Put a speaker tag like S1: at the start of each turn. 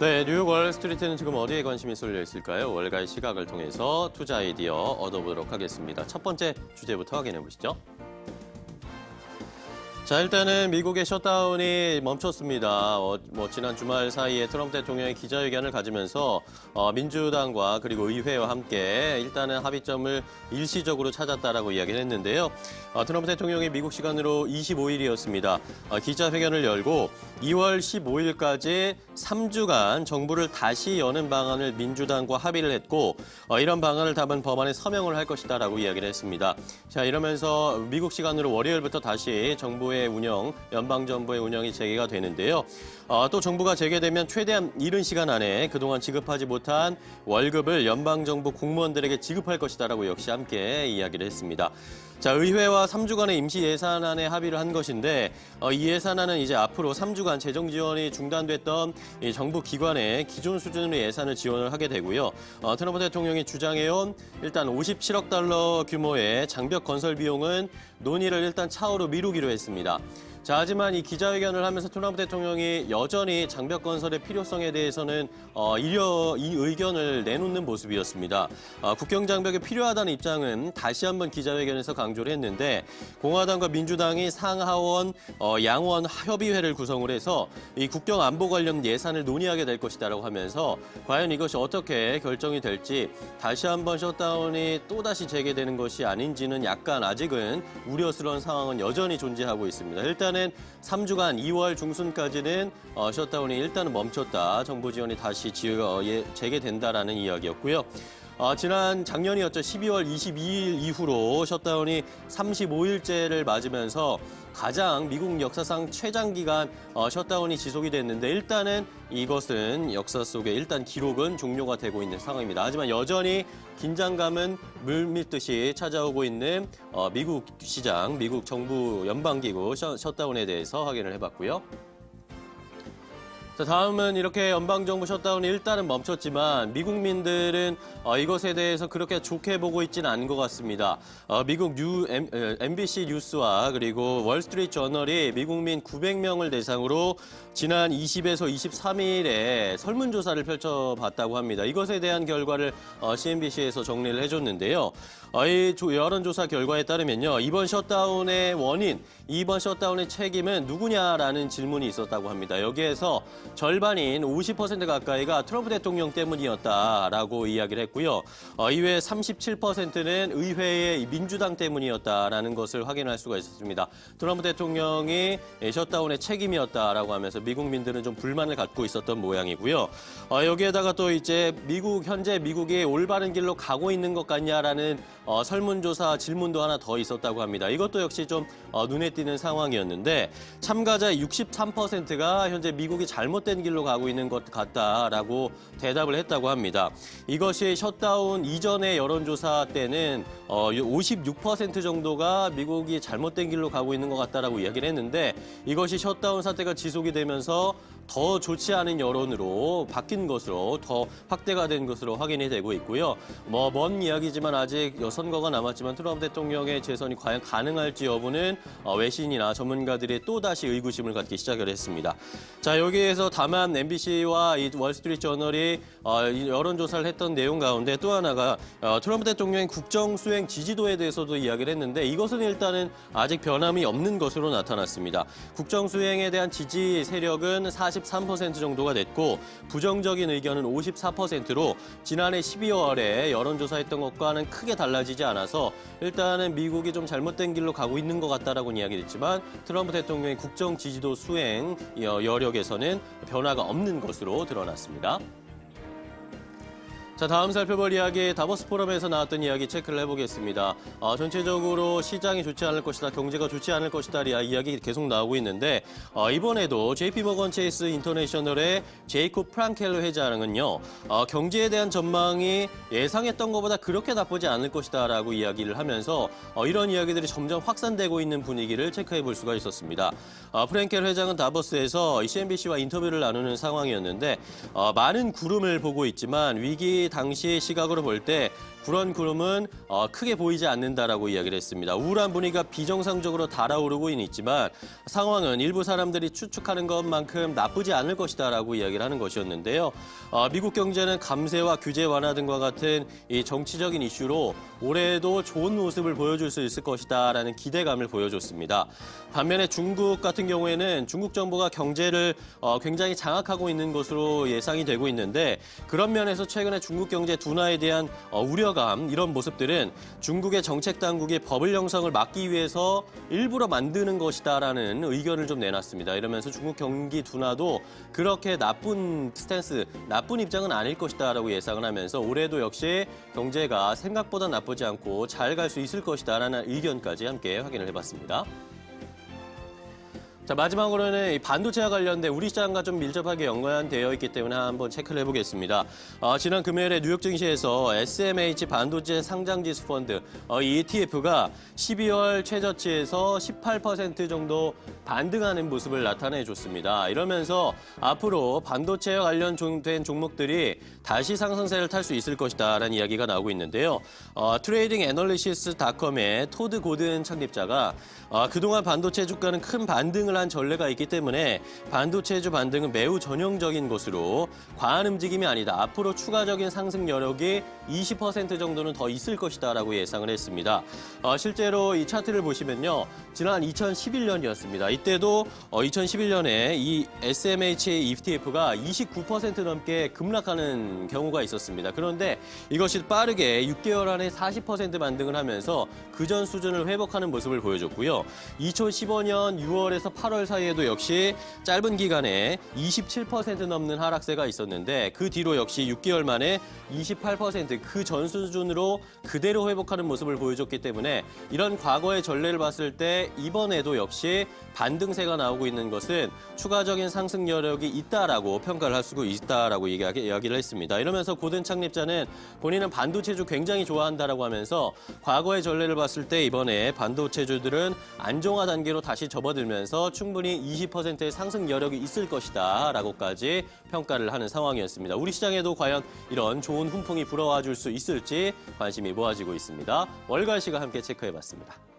S1: 네, 뉴욕 월스트리트는 지금 어디에 관심이 쏠려 있을까요? 월가의 시각을 통해서 투자 아이디어 얻어보도록 하겠습니다. 첫 번째 주제부터 확인해 보시죠. 자, 일단은 미국의 셧다운이 멈췄습니다. 어, 뭐 지난 주말 사이에 트럼프 대통령이 기자회견을 가지면서 어, 민주당과 그리고 의회와 함께 일단은 합의점을 일시적으로 찾았다라고 이야기를 했는데요. 어, 트럼프 대통령이 미국 시간으로 25일이었습니다. 어, 기자회견을 열고 2월 15일까지 3주간 정부를 다시 여는 방안을 민주당과 합의를 했고 어, 이런 방안을 담은 법안에 서명을 할 것이다라고 이야기를 했습니다. 자 이러면서 미국 시간으로 월요일부터 다시 정부의 운영, 연방 정부의 운영이 재개가 되는데요. 어, 또 정부가 재개되면 최대한 이른 시간 안에 그동안 지급하지 못한 월급을 연방 정부 공무원들에게 지급할 것이다라고 역시 함께 이야기를 했습니다. 자, 의회와 3주간의 임시 예산안에 합의를 한 것인데 어, 이 예산안은 이제 앞으로 3주간 재정 지원이 중단됐던 이 정부 기관의 기존 수준으로 예산을 지원을 하게 되고요. 어, 트럼프 대통령이 주장해온 일단 57억 달러 규모의 장벽 건설 비용은 논의를 일단 차후로 미루기로 했습니다. 자, 하지만 이 기자회견을 하면서 트럼프 대통령이 여전히 장벽 건설의 필요성에 대해서는 어, 이려, 이 의견을 내놓는 모습이었습니다. 어, 국경 장벽이 필요하다는 입장은 다시 한번 기자회견에서 강조를 했는데 공화당과 민주당이 상하원 어, 양원 협의회를 구성을 해서 이 국경 안보 관련 예산을 논의하게 될 것이다라고 하면서 과연 이것이 어떻게 결정이 될지 다시 한번 셧다운이 또다시 재개되는 것이 아닌지는 약간 아직은 우려스러운 상황은 여전히 존재하고 있습니다. 일단 은 3주간 2월 중순까지는 어, 셧다운이 일단은 멈췄다. 정부 지원이 다시 지, 어, 예, 재개된다라는 이야기였고요. 어, 지난 작년이었죠. 12월 22일 이후로 셧다운이 35일째를 맞으면서 가장 미국 역사상 최장 기간 어, 셧다운이 지속이 됐는데 일단은 이것은 역사 속에 일단 기록은 종료가 되고 있는 상황입니다. 하지만 여전히 긴장감은 물밀듯이 찾아오고 있는 어, 미국 시장, 미국 정부 연방기구 셧- 셧다운에 대해서 확인을 해봤고요. 자, 다음은 이렇게 연방정부 셧다운이 일단은 멈췄지만 미국민들은 어, 이것에 대해서 그렇게 좋게 보고 있지는 않은 것 같습니다. 어, 미국 뉴, M, 에, MBC 뉴스와 그리고 월스트리트 저널이 미국민 900명을 대상으로 지난 20에서 23일에 설문조사를 펼쳐봤다고 합니다. 이것에 대한 결과를 어, CNBC에서 정리를 해줬는데요. 어, 이 조- 여론조사 결과에 따르면요. 이번 셧다운의 원인, 이번 셧다운의 책임은 누구냐라는 질문이 있었다고 합니다. 여기에서 절반인 50% 가까이가 트럼프 대통령 때문이었다라고 이야기를 했고요. 어, 이외에 37%는 의회의 민주당 때문이었다라는 것을 확인할 수가 있었습니다. 트럼프 대통령이 이 셧다운의 책임이었다라고 하면서 미국민들은 좀 불만을 갖고 있었던 모양이고요. 어, 여기에다가 또 이제 미국 현재 미국이 올바른 길로 가고 있는 것 같냐라는 어, 설문조사 질문도 하나 더 있었다고 합니다. 이것도 역시 좀 어, 눈에 띄는 상황이었는데 참가자의 63%가 현재 미국이 잘못 된 길로 가고 있는 것 같다라고 대답을 했다고 합니다. 이것이 셧다운 이전의 여론조사 때는 어, 56% 정도가 미국이 잘못된 길로 가고 있는 것 같다라고 이야기를 했는데 이것이 셧다운 사태가 지속이 되면서 더 좋지 않은 여론으로 바뀐 것으로 더 확대가 된 것으로 확인이 되고 있고요. 뭐 먼 이야기지만 아직 선거가 남았지만 트럼프 대통령의 재선이 과연 가능할지 여부는 어, 외신이나 전문가들이 또 다시 의구심을 갖기 시작을 했습니다. 자 여기에 서 다만 MBC와 이 월스트리트 저널이 어, 이 여론조사를 했던 내용 가운데 또 하나가 어, 트럼프 대통령의 국정 수행 지지도에 대해서도 이야기를 했는데 이것은 일단은 아직 변함이 없는 것으로 나타났습니다. 국정 수행에 대한 지지 세력은 43% 정도가 됐고 부정적인 의견은 54%로 지난해 12월에 여론조사했던 것과는 크게 달라지지 않아서 일단은 미국이 좀 잘못된 길로 가고 있는 것 같다라고 이야기했지만 트럼프 대통령의 국정 지지도 수행 여- 여력에서는 변화가 없는 것으로 드러났습니다. 자, 다음 살펴볼 이야기 다보스 포럼에서 나왔던 이야기 체크를 해보겠습니다. 어, 전체적으로 시장이 좋지 않을 것이다, 경제가 좋지 않을 것이다 이야기 계속 나오고 있는데 어, 이번에도 JP 모건 체이스 인터내셔널의 제이콥 프랑켈러 회장은요, 어, 경제에 대한 전망이 예상했던 것보다 그렇게 나쁘지 않을 것이다라고 이야기를 하면서 어, 이런 이야기들이 점점 확산되고 있는 분위기를 체크해 볼 수가 있었습니다. 어, 프랭켈 회장은 다보스에서 CNBC와 인터뷰를 나누는 상황이었는데 어, 많은 구름을 보고 있지만 위기 당시 시각으로 볼 때 그런 구름은 어, 크게 보이지 않는다라고 이야기를 했습니다. 우울한 분위기가 비정상적으로 달아오르고 있지만 상황은 일부 사람들이 추측하는 것만큼 나쁘지 않을 것이다라고 이야기를 하는 것이었는데요. 어, 미국 경제는 감세와 규제 완화 등과 같은 이 정치적인 이슈로 올해도 좋은 모습을 보여줄 수 있을 것이다라는 기대감을 보여줬습니다. 반면에 중국 같은 경우에는 중국 정부가 경제를 어, 굉장히 장악하고 있는 것으로 예상이 되고 있는데 그런 면에서 최근에 중국 경제 둔화에 대한 어, 우려 감 이런 모습들은 중국의 정책 당국이 버블 형성을 막기 위해서 일부러 만드는 것이다라는 의견을 좀 내놨습니다. 이러면서 중국 경기 둔화도 그렇게 나쁜 스탠스, 나쁜 입장은 아닐 것이다라고 예상을 하면서 올해도 역시 경제가 생각보다 나쁘지 않고 잘 갈 수 있을 것이다라는 의견까지 함께 확인을 해봤습니다. 자 마지막으로는 이 반도체와 관련된 우리 시장과 좀 밀접하게 연관되어 있기 때문에 한번 체크를 해보겠습니다. 어, 지난 금요일에 뉴욕 증시에서 SMH 반도체 상장지수 펀드 어, 이 ETF가 12월 최저치에서 18% 정도 반등하는 모습을 나타내줬습니다. 이러면서 앞으로 반도체와 관련된 종목들이 다시 상승세를 탈 수 있을 것이다라는 이야기가 나오고 있는데요. 어, 트레이딩 애널리시스닷컴의 토드 고든 창립자가 어, 그동안 반도체 주가는 큰 반등을 한 전례가 있기 때문에 반도체주 반등은 매우 전형적인 것으로 과한 움직임이 아니다. 앞으로 추가적인 상승 여력이 20% 정도는 더 있을 것이다라고 예상을 했습니다. 어, 실제로 이 차트를 보시면요. 지난 2011년이었습니다. 이때도 어, 2011년에 이 SMH ETF가 29% 넘게 급락하는 경우가 있었습니다. 그런데 이것이 빠르게 6개월 안에 40% 반등을 하면서 그전 수준을 회복하는 모습을 보여줬고요. 2015년 6월에서 8월 사이에도 역시 짧은 기간에 27% 넘는 하락세가 있었는데 그 뒤로 역시 6개월 만에 28%그 전 수준으로 그대로 회복하는 모습을 보여줬기 때문에 이런 과거의 전례를 봤을 때 이번에도 역시 반등세가 나오고 있는 것은 추가적인 상승 여력이 있다라고 평가를 할 수 있다라고 이야기- 이야기를 했습니다. 이러면서 고든 창립자는 본인은 반도체주 굉장히 좋아한다라고 하면서 과거의 전례를 봤을 때 이번에 반도체주들은 안정화 단계로 다시 접어들면서 충분히 20%의 상승 여력이 있을 것이다 라고까지 평가를 하는 상황이었습니다. 우리 시장에도 과연 이런 좋은 훈풍이 불어와 줄 수 있을지 관심이 모아지고 있습니다. 월간 시가 함께 체크해봤습니다.